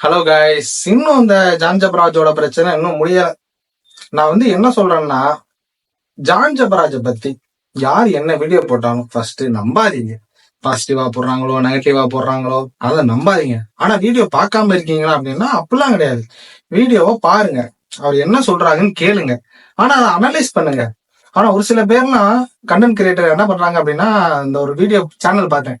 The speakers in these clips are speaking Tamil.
ஹலோ கைஸ் இன்னும் இந்த ஜான் ஜபராஜோட பிரச்சனை இன்னும் முடியல. நான் வந்து என்ன சொல்றேன்னா ஜான் ஜபராஜை பத்தி யார் என்ன வீடியோ போட்டாலும் ஃபர்ஸ்ட் நம்பாதீங்க. பாசிட்டிவா போடுறாங்களோ நெகட்டிவா போடுறாங்களோ அதை நம்பாதீங்க. ஆனா வீடியோ பார்க்காம இருக்கீங்களா அப்படின்னா அப்படிலாம் கிடையாது. வீடியோவை பாருங்க. அவர் என்ன சொல்றாங்கன்னு கேளுங்க. ஆனா அதை அனலைஸ் பண்ணுங்க. ஆனா ஒரு சில பேர்லாம் கண்டென்ட் கிரியேட்டர் என்ன பண்றாங்க அப்படின்னா இந்த ஒரு வீடியோ சேனல் பார்த்தேன்.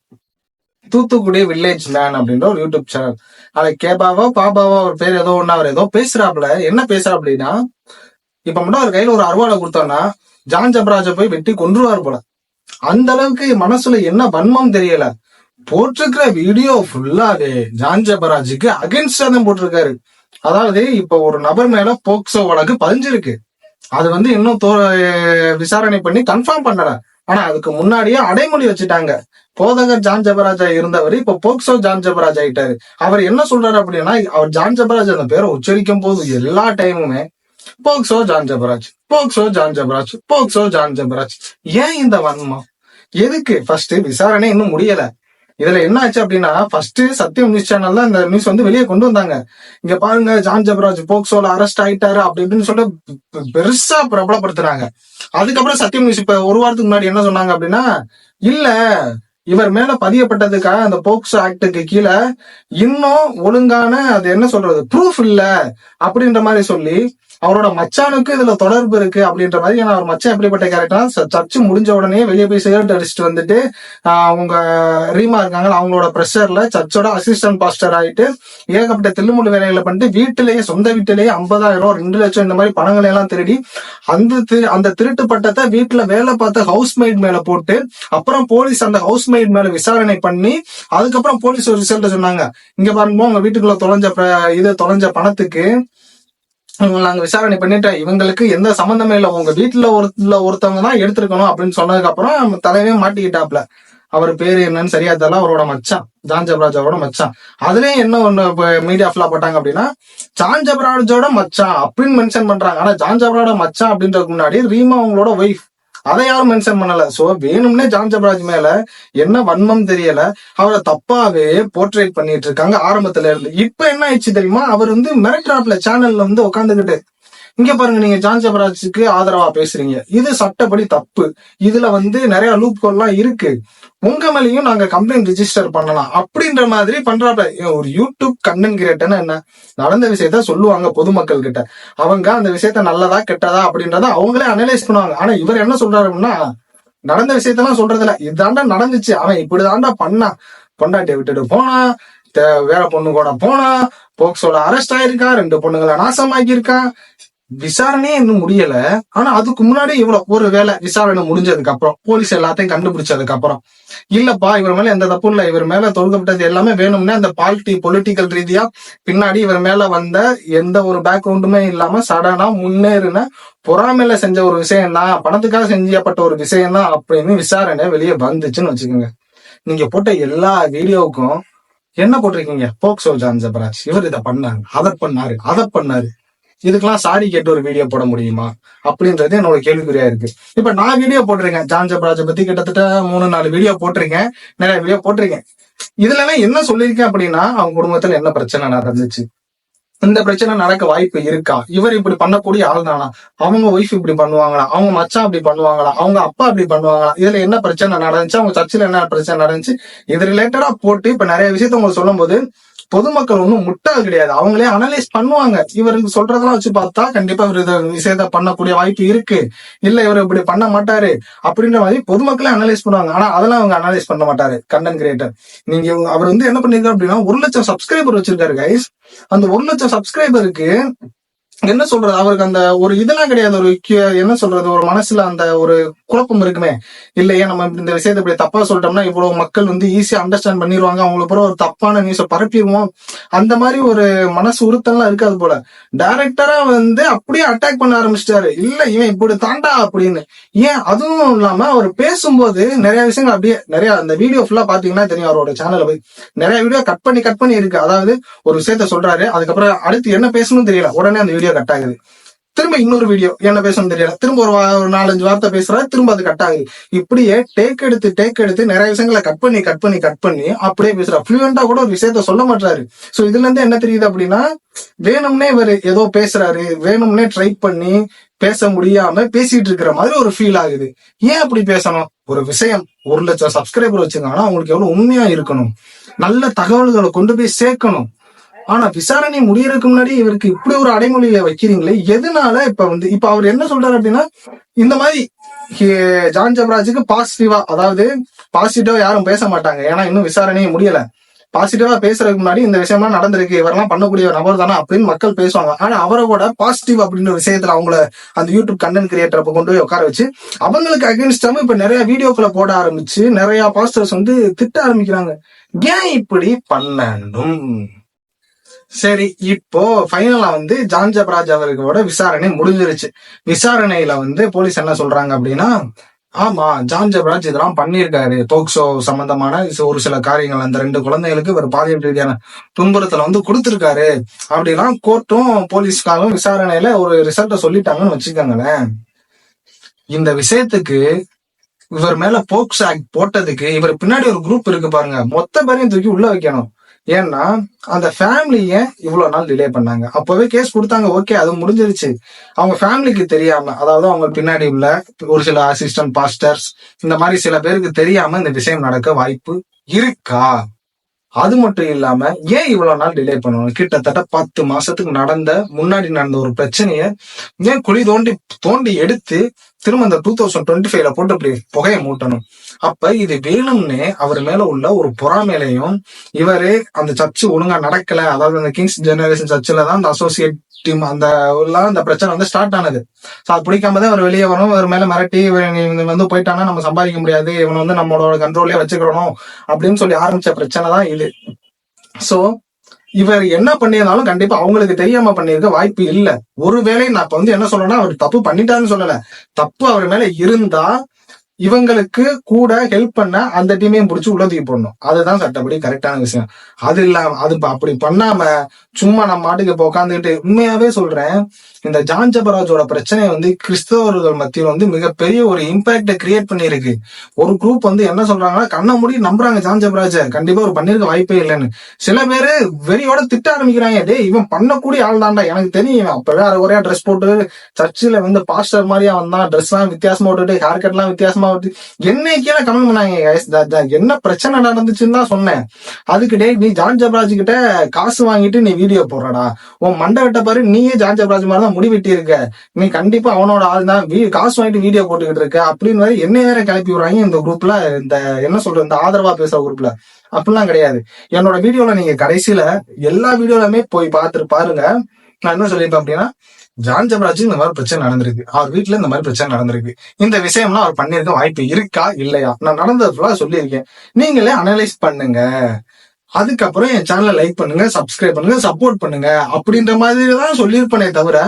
தூத்துக்குடி வில்லேஜ் மேன் அப்படின்ற ஒரு யூடியூப் சேனல் அதை கேபாவோ பாபாவோ அவர் பேர் ஏதோ ஒண்ணு அவர் ஏதோ பேசுறாப்புல. என்ன பேசுறாப்புலன்னா இப்ப மட்டும் அவர் கையில ஒரு அருவாளை கொடுத்தோம்னா ஜான் ஜபராஜ போய் வெட்டி கொன்றுவார் போல. அந்த அளவுக்கு மனசுல என்ன வன்மம் தெரியல. போட்டிருக்கிற வீடியோ ஃபுல்லாவே ஜான் ஜபராஜுக்கு அகென்ஸ்டா தான் போட்டிருக்காரு. அதாவது இப்ப ஒரு நபர் மேல போக்சோ வழக்கு பதிஞ்சிருக்கு. அது வந்து இன்னும் தோ- விசாரணை பண்ணி கன்ஃபார்ம் பண்ணல. ஆனா அதுக்கு முன்னாடியே அடைமொழி வச்சுட்டாங்க. போதகர் ஜான் ஜபராஜா இருந்தவர் இப்ப போக்சோ ஜான் ஜபராஜ் ஆயிட்டாரு. அவர் என்ன சொல்றாரு அப்படின்னா அவர் ஜான் ஜபராஜ் அந்த பேரை உச்சரிக்கும் போது எல்லா டைமுமே POCSO John Jebaraj POCSO John Jebaraj POCSO John Jebaraj ஏன் இந்த வன்மம்? எதுக்கு? ஃபர்ஸ்ட் விசாரணை இன்னும் முடியல. இதுல என்ன ஆச்சு அப்படின்னா ஃபர்ஸ்ட் சத்தியம் நியூஸ் சேனல்ல இந்த நியூஸ் வந்து வெளியே கொண்டு வந்தாங்க. இங்க பாருங்க ஜான் ஜபராஜ் போக்சோல அரெஸ்ட் ஆயிட்டாரு அப்படி இப்படின்னு சொல்லிட்டு பெருசா பிரபலப்படுத்துறாங்க. அதுக்கப்புறம் சத்தியம் நியூஸ் இப்ப ஒரு வாரத்துக்கு முன்னாடி என்ன சொன்னாங்க அப்படின்னா இல்ல இவர் மேல பதியப்பட்டதுக்காக அந்த போக்சோ ஆக்டுக்கு கீழே இன்னும் ஒழுங்கான அது என்ன சொல்றது ப்ரூஃப் இல்ல. அப்படின்ற மாதிரி சொல்லி அவரோட மச்சானுக்கு இதுல தொடர்பு இருக்கு அப்படின்ற மாதிரி ஏன்னா அவர் மச்சான் எப்படிப்பட்ட கேரக்டர்னா சர்ச்சு முடிஞ்ச உடனே வெளியே போய் சிகரெட் அடிச்சுட்டு வந்துட்டு ஆஹ் அவங்க ரீமா இருக்காங்க அவங்களோட ப்ரெஷர்ல சர்ச்சோட அசிஸ்டன்ட் பாஸ்டர் ஆயிட்டு ஏகப்பட்ட தில்லுமுள்ளு வேலைகளை பண்ணிட்டு வீட்டிலேயே சொந்த வீட்டிலேயே ஐம்பதாயிரம் ரெண்டு லட்சம் இந்த மாதிரி பணங்களை எல்லாம் திருடி அந்த திரு- அந்த திருட்டு பட்டத்தை வீட்டுல வேலை பார்த்த ஹவுஸ்மேட் மேல போட்டு அப்புறம் போலீஸ் அந்த ஹவுஸ்மேட் மேல விசாரணை பண்ணி அதுக்கப்புறம் போலீஸ் ஒரு ரிசல்ட் சொன்னாங்க இங்க பாருங்க உங்க வீட்டுக்குள்ள தொலைஞ்ச இது தொலைஞ்ச பணத்துக்கு நாங்க விசாரணை பண்ணிட்டு இவங்களுக்கு எந்த சம்பந்தமே இல்லை. உங்க வீட்டுல ஒரு ஒருத்தவங்க தான் எடுத்திருக்கணும் அப்படின்னு சொன்னதுக்கு அப்புறம் தலைவே மாட்டிக்கிட்டாப்ல. அவர் பேரு என்னன்னு சரியா தெரியல. அவரோட மச்சான் ஜான் ஜபராஜோட மச்சான். அதுலயும் என்ன ஒண்ணு மீடியா ஃபுல்லா போட்டாங்க அப்படின்னா ஜான் ஜபராஜோட மச்சான் அப்படின்னு மென்ஷன் பண்றாங்க. ஆனா ஜான் ஜபராஜோட மச்சான் அப்படின்றதுக்கு முன்னாடி ரீமா அவங்களோட ஒய்ஃப் அதை யாரும் மென்ஷன் பண்ணல. சோ வேணும்னே ஜான் ஜபராஜ் மேல என்ன வன்மம் தெரியல அவரை தப்பாவே போர்ட்ரேட் பண்ணிட்டு இருக்காங்க ஆரம்பத்துல இருந்து. இப்ப என்ன ஆயிடுச்சு தெரியுமா? அவர் வந்து மிரட்ராப்ல சேனல்ல வந்து உட்காந்துக்கிட்டு இங்க பாருங்க நீங்க ஜான் ஜபராஜுக்கு ஆதரவா பேசுறீங்க. இது சட்டப்படி தப்பு. இதுல வந்து நிறைய லூப் எல்லாம் இருக்கு. உங்க மேலயும் நாங்க கம்ப்ளைண்ட் ரிஜிஸ்டர் பண்ணலாம். அப்படின்ற மாதிரி பண்றாப்ல. ஒரு யூடியூப் கண்டென்ட் கிரியேட்டர்னா என்ன? நடந்த விஷயத்த சொல்லுவாங்க பொதுமக்கள் கிட்ட அவங்க அந்த விஷயத்த நல்லதா கெட்டதா அப்படின்றத அவங்களே அனலைஸ் பண்ணுவாங்க. ஆனா இவர் என்ன சொல்றாரு அப்படின்னா நடந்த விஷயத்தெல்லாம் சொல்றது இல்ல இதாண்டா நடந்துச்சு. அவன் இப்படிதாண்டா பண்ணான் பொண்டாட்டியை விட்டுட்டு போனா வேற பொண்ணு கூட போனா போக்சோல அரெஸ்ட் ஆயிருக்கான் ரெண்டு பொண்ணுங்களை நாசமாக்கியிருக்கான் விசாரணையே இன்னும் முடியல. ஆனா அதுக்கு முன்னாடி இவ்வளவு ஒரு வேலை விசாரணை முடிஞ்சதுக்கு அப்புறம் போலீஸ் எல்லாத்தையும் கண்டுபிடிச்சதுக்கு அப்புறம் இல்லப்பா இவர் மேல எந்த தப்பும் இல்ல. இவர் மேல தொடுக்கப்பட்டது எல்லாமே வேணும்னே அந்த பார்ட்டி பொலிட்டிக்கல் ரீதியா பின்னாடி இவர் மேல வந்த எந்த ஒரு பேக்ரவுண்டுமே இல்லாம சடனா முன்னேறின பொறாமையில செஞ்ச ஒரு விஷயம் தான் பணத்துக்காக செஞ்சப்பட்ட ஒரு விஷயம் தான் அப்படின்னு விசாரணை வெளியே வந்துச்சுன்னு வச்சுக்கோங்க. நீங்க போட்ட எல்லா வீடியோவுக்கும் என்ன போட்டிருக்கீங்க? போக்சோ ஜான் ஜபராஜ் இவர் இதை பண்ணாரு. அதை பண்ணாரு. அதை பண்ணாரு. இதுக்கெல்லாம் சாரி கேட்டு ஒரு வீடியோ போட முடியுமா? அப்படின்றது என்னோட கேள்விக்குறியா இருக்கு. இப்ப நான் வீடியோ போட்டிருக்கேன். ஜான் ஜபராஜை பத்தி கிட்டத்தட்ட மூணு நாலு வீடியோ போட்டிருக்கேன். நிறைய வீடியோ போட்டிருக்கேன். இதுல எல்லாம் என்ன சொல்லியிருக்கேன் அப்படின்னா அவங்க குடும்பத்துல என்ன பிரச்சனை நடந்துச்சு? இந்த பிரச்சனை நடக்க வாய்ப்பு இருக்கா? இவர் இப்படி பண்ணக்கூடிய ஆள் தானா அவங்க ஒய்ஃப் இப்படி பண்ணுவாங்களா? அவங்க மச்சான் அப்படி பண்ணுவாங்களா? அவங்க அப்பா இப்படி பண்ணுவாங்களா? இதுல என்ன பிரச்சனை நடந்துச்சு? அவங்க சர்ச்சில் என்ன பிரச்சனை நடந்துச்சு? இது ரிலேட்டடா போட்டு இப்ப நிறைய விஷயத்த உங்களுக்கு சொல்லும் போது பொதுமக்கள் ஒன்றும் முட்டாள் கிடையாது. அவங்களே அனலைஸ் பண்ணுவாங்க. இவருக்கு சொல்றதெல்லாம் வச்சு பார்த்தா கண்டிப்பா இவர் இதை விஷயத்த பண்ணக்கூடிய வாய்ப்பு இருக்கு. இல்ல இவர் இப்படி பண்ண மாட்டாரு அப்படின்ற மாதிரி பொதுமக்களே அனலைஸ் பண்ணுவாங்க. ஆனா அதெல்லாம் அவங்க அனலைஸ் பண்ண மாட்டாரு கண்டென்ட் கிரியேட்டர் நீங்க இவங்க- அவர் வந்து என்ன பண்ணிருக்காரு அப்படின்னா ஒரு லட்சம் சப்ஸ்கிரைபர் வச்சிருக்காரு கைஸ் அந்த ஒரு லட்சம் சப்ஸ்கிரைபருக்கு என்ன சொல்றது? அவருக்கு அந்த ஒரு இதெல்லாம் கிடையாது. ஒரு என்ன சொல்றது? ஒரு மனசுல அந்த ஒரு குழப்பம் இருக்குமே. இல்லையே நம்ம இந்த விஷயத்தை இப்படி தப்பா சொல்லிட்டோம்னா இவ்வளவு மக்கள் வந்து ஈஸியா அண்டர்ஸ்டாண்ட் பண்ணிடுவாங்க அவங்களுக்கு பிறகு ஒரு தப்பான நியூஸை பரப்பிடுவோம் அந்த மாதிரி ஒரு மனசு உறுத்தல்லாம் இருக்காது போல. டைரக்டரா வந்து அப்படியே அட்டாக் பண்ண ஆரம்பிச்சிட்டாரு. இல்ல இவன் இப்படி தாண்டா அப்படின்னு. ஏன்? அதுவும் இல்லாம அவர் பேசும்போது நிறைய விஷயங்கள் அப்படியே நிறைய அந்த வீடியோ ஃபுல்லா பாத்தீங்கன்னா தெரியும் அவரோட சேனல்ல போய். நிறைய வீடியோ கட் பண்ணி கட் பண்ணி இருக்கு. அதாவது ஒரு விஷயத்த சொல்றாரு. அதுக்கப்புறம் அடுத்து என்ன பேசணும்னு தெரியல. உடனே அந்த வீடியோ கட் ஆகுது. திரும்ப இன்னொரு வீடியோ என்ன பேசணும் தெரியல. திரும்ப ஒரு ஒரு நாலஞ்சு வார்த்தை பேசுறா திரும்ப அது கட் ஆகுது. இப்படியே டேக் எடுத்து டேக் எடுத்து நிறைய விஷயங்களை கட் பண்ணி கட் பண்ணி கட் பண்ணி அப்படியே பேசுறா. ஃப்ளூயண்டா கூட ஒரு விஷயத்த சொல்ல மாட்டாரு சோ இதுல இருந்து என்ன தெரியுது அப்படின்னா வேணும்னே இவர் ஏதோ பேசுறாரு. வேணும்னே ட்ரை பண்ணி பேச முடியாம பேசிட்டு இருக்கிற மாதிரி ஒரு ஃபீல் ஆகுது. ஏன் அப்படி பேசணும்? ஒரு விஷயம். ஒரு லட்சம் சப்ஸ்கிரைபர் வச்சிருக்காங்கன்னா அவங்களுக்கு எவ்வளவு உண்மையா இருக்கணும். நல்ல தகவல்களை கொண்டு போய் சேர்க்கணும். ஆனா விசாரணை முடியறதுக்கு முன்னாடி இவருக்கு இப்படி ஒரு அடைமொழியில வைக்கிறீங்களே எதனால இப்ப வந்து இப்ப அவர் என்ன சொல்றாரு அப்படின்னா இந்த மாதிரி ஜான் ஜபராஜுக்கு பாசிட்டிவா அதாவது பாசிட்டிவா யாரும் பேச மாட்டாங்க. ஏன்னா இன்னும் விசாரணையே முடியல. பாசிட்டிவா பேசுறதுக்கு முன்னாடி இந்த விஷயம்லாம் நடந்திருக்கு இவரெல்லாம் பண்ணக்கூடிய நபர் தானே அப்படின்னு மக்கள் பேசுவாங்க. ஆனா அவரை கூட பாசிட்டிவ் அப்படின்ற விஷயத்துல அவங்கள அந்த யூடியூப் கண்டென்ட் கிரியேட்டரை கொண்டு போய் உட்கார வச்சு அவங்களுக்கு அகேன்ஸ்டாம இப்ப நிறைய வீடியோக்களை போட ஆரம்பிச்சு நிறைய பாஸ்டர்ஸ் வந்து திட்ட ஆரம்பிக்கிறாங்க. ஏன் இப்படி பண்ணணும்? சரி இப்போ ஃபைனலா வந்து ஜான் ஜபராஜ் அவர்களோட விசாரணை முடிஞ்சிருச்சு. விசாரணையில வந்து போலீஸ் என்ன சொல்றாங்க அப்படின்னா ஆமா ஜான் ஜபராஜ் இதெல்லாம் பண்ணியிருக்காரு. போக்சோ சம்பந்தமான ஒரு சில காரியங்கள் அந்த ரெண்டு குழந்தைகளுக்கு இவர் பாதிப்பு ரீதியான துன்புறுத்தல வந்து கொடுத்திருக்காரு. அப்படிலாம் கோர்ட்டும் போலீஸ்காரும் விசாரணையில ஒரு ரிசல்ட்டை சொல்லிட்டாங்கன்னு வச்சுக்கோங்களேன். இந்த விஷயத்துக்கு இவர் மேல போக்ஸ் ஆக்ட் போட்டதுக்கு இவர் பின்னாடி ஒரு குரூப் இருக்கு பாருங்க. மொத்த பேரையும் தூக்கி உள்ள வைக்கணும். ஏன்னா அந்த ஃபேமிலிய இவ்வளவு நாள் டிலே பண்ணாங்க. அப்பவே கேஸ் கொடுத்தாங்க ஓகே அது முடிஞ்சிருச்சு. அவங்க ஃபேமிலிக்கு தெரியாம அதாவது அவங்க பின்னாடி உள்ள ஒரு சில அசிஸ்டன்ட் பாஸ்டர்ஸ் இந்த மாதிரி சில பேருக்கு தெரியாம இந்த விஷயம் நடக்க வாய்ப்பு இருக்கா? அது மட்டும் இல்லாம ஏன் இவ்வளவு நாள் டிலே பண்ணணும்? கிட்டத்தட்ட பத்து மாசத்துக்கு நடந்த முன்னாடி நடந்த ஒரு பிரச்சனைய ஏன் குழி தோண்டி தோண்டி எடுத்து திரும்ப அந்த டூ தௌசண்ட் டுவெண்ட்டி ஃபைவ்ல போட்டு அப்படி புகையை மூட்டணும். அப்ப இது வேணும்னே அவர் மேல உள்ள ஒரு பொறாமையிலையும் இவரு அந்த சர்ச்சு ஒழுங்கா நடக்கல. அதாவது அந்த கிங்ஸ் ஜெனரேஷன் சர்ச்சில் தான் அந்த அசோசியேட் டீம் அந்த எல்லாம் அந்த பிரச்சனை வந்து ஸ்டார்ட் ஆனது. ஸோ அது பிடிக்காம தான் அவர் வெளியே வரும் இவர் மேல மிரட்டி இவன் வந்து போயிட்டானா நம்ம சம்பாதிக்க முடியாது. இவன் வந்து நம்மளோட கண்ட்ரோல்லே வச்சுக்கிறணும் அப்படின்னு சொல்லி ஆரம்பிச்ச பிரச்சனை தான் இது. சோ இவர் என்ன பண்ணியிருந்தாலும் கண்டிப்பா அவங்களுக்கு தெரியாம பண்ணியிருக்க வாய்ப்பு இல்ல. ஒருவேளை நான் இப்ப வந்து என்ன சொல்லணும்னா அவர் தப்பு பண்ணிட்டாருன்னு சொல்லல. தப்பு அவர் மேல இருந்தா இவங்களுக்கு கூட ஹெல்ப் பண்ண அந்த டீமையும் பிடிச்சி உள்ள தூக்கி போடணும். அதுதான் சட்டப்படி கரெக்டான விஷயம். அது இல்லாம அது அப்படி பண்ணாம சும்மா நம்ம மாட்டுக்கு இப்போ உட்காந்துக்கிட்டு உண்மையாவே சொல்றேன் இந்த ஜான் ஜபராஜோட பிரச்சனை வந்து கிறிஸ்தவர்கள் மத்தியில் வந்து மிகப்பெரிய ஒரு இம்பாக்ட கிரியேட் பண்ணியிருக்கு. ஒரு குரூப் வந்து என்ன சொல்றாங்கன்னா கண்ணை மூடி நம்புறாங்க ஜான் ஜபராஜ. கண்டிப்பா ஒரு பண்ணிருக்க வாய்ப்பே இல்லைன்னு. சில பேரு வெறியோட திட்ட ஆரம்பிக்கிறாங்க டே இவன் பண்ணக்கூடிய ஆள் தான்டா எனக்கு தெரியும் இவன் அப்பவே அரை குறையா ட்ரெஸ் போட்டு சர்ச்சில் வந்து பாஸ்டர் மாதிரியா வந்தான் ட்ரெஸ் எல்லாம் வித்தியாசமா விட்டுட்டு ஹேர் கட் எல்லாம் வித்தியாசமா ஆகுது. என்னைக்கே கமெண்ட் பண்ணாங்க? என்ன பிரச்சனை நடந்துச்சுன்னு தான் சொன்னேன். அதுக்கு டே நீ ஜான் ஜபராஜ் கிட்ட காசு வாங்கிட்டு நீ வீடியோ போடுறடா. உன் மண்டை வெட்ட பாரு நீயே ஜான் ஜபராஜ் மாதிரி தான் முடிவெட்டி இருக்க. நீ கண்டிப்பா அவனோட ஆள் தான். வீ- காசு வாங்கிட்டு வீடியோ போட்டுக்கிட்டு இருக்க. அப்படின்னு வேற என்ன வேற கிளப்பி விடுறாங்க இந்த குரூப்ல இந்த என்ன சொல்றது இந்த ஆதரவா பேசுற குரூப்ல அப்படிலாம் கிடையாது. என்னோட வீடியோல நீங்க கடைசியில எல்லா வீடியோலயுமே போய் பார்த்துட்டு பாருங்க. நான் என்ன சொல்லியிருப்பேன் அப்படின்னா ஜான் ஜபராஜுக்கு இந்த மாதிரி பிரச்சனை நடந்திருக்கு. அவர் வீட்டுல இந்த மாதிரி பிரச்சனை நடந்திருக்கு. இந்த விஷயம்லாம் அவர் பண்ணிருக்க வாய்ப்பு இருக்கா இல்லையா? நான் நடந்தது ஃபுல்லா சொல்லியிருக்கேன். நீங்களே அனலைஸ் பண்ணுங்க. அதுக்கப்புறம் என் சேனலை லைக் பண்ணுங்க சப்ஸ்கிரைப் பண்ணுங்க சப்போர்ட் பண்ணுங்க. அப்படின்ற மாதிரி தான் சொல்லியிருப்பேனே தவிர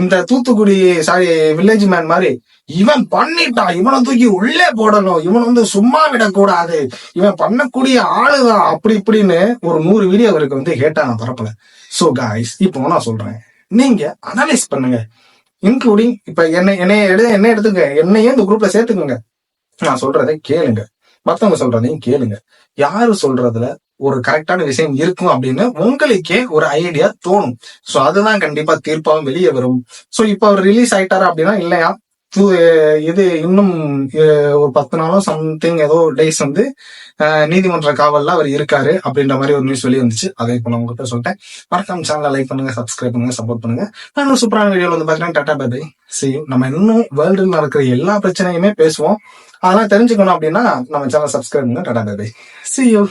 இந்த தூத்துக்குடி சாரி வில்லேஜ் மேன் மாதிரி இவன் பண்ணிட்டான். இவனை தூக்கி உள்ளே போடணும். இவன் வந்து சும்மா விடக்கூடாது. இவன் பண்ணக்கூடிய ஆளுதான். அப்படி இப்படின்னு ஒரு நூறு வீடியோ அவருக்கு வந்து கேட்டான் நான் பரப்பல. சோ காய்ஸ் இப்போ நான் சொல்றேன். நீங்க அனலைஸ் பண்ணுங்க. இன்க்ளூடிங் இப்ப என்ன என்னைய எடு என்ன எடுத்துங்க. என்னையே இந்த குரூப்ல சேர்த்துக்கோங்க. நான் சொல்றதை கேளுங்க. மத்தவங்க சொல்றதையும் கேளுங்க. யாரு சொல்றதுல ஒரு கரெக்டான விஷயம் இருக்கும் அப்படின்னு உங்களுக்கே ஒரு ஐடியா தோணும். சோ அதுதான் கண்டிப்பா தீர்ப்பாகவும் வெளியே வரும். சோ இப்ப அவர் ரிலீஸ் ஆயிட்டாரா அப்படின்னா இல்லையா? இது இன்னும் ஒரு பத்து நாளோ சம்திங் ஏதோ டேஸ் வந்து நீதிமன்ற காவல்ல அவர் இருக்காரு அப்படின்ற மாதிரி ஒரு நியூஸ் வெளியே வந்துச்சு. அதை இப்போ நான் உங்ககிட்ட சொல்லிட்டேன். மறக்காம சேனலை லைக் பண்ணுங்க சப்ஸ்கிரைப் பண்ணுங்க சப்போர்ட் பண்ணுங்க. நான் ஒரு சூப்பரான வீடியோல வந்து பாத்தீங்கன்னா டாடா பை சி நம்ம இன்னும் வேர்ல்டுல நடக்கிற எல்லா பிரச்சனையுமே பேசுவோம். அதெல்லாம் தெரிஞ்சுக்கணும் அப்படின்னா நம்ம சேனல் சப்ஸ்கிரைப் பண்ணுங்க டாடா பை சி யூ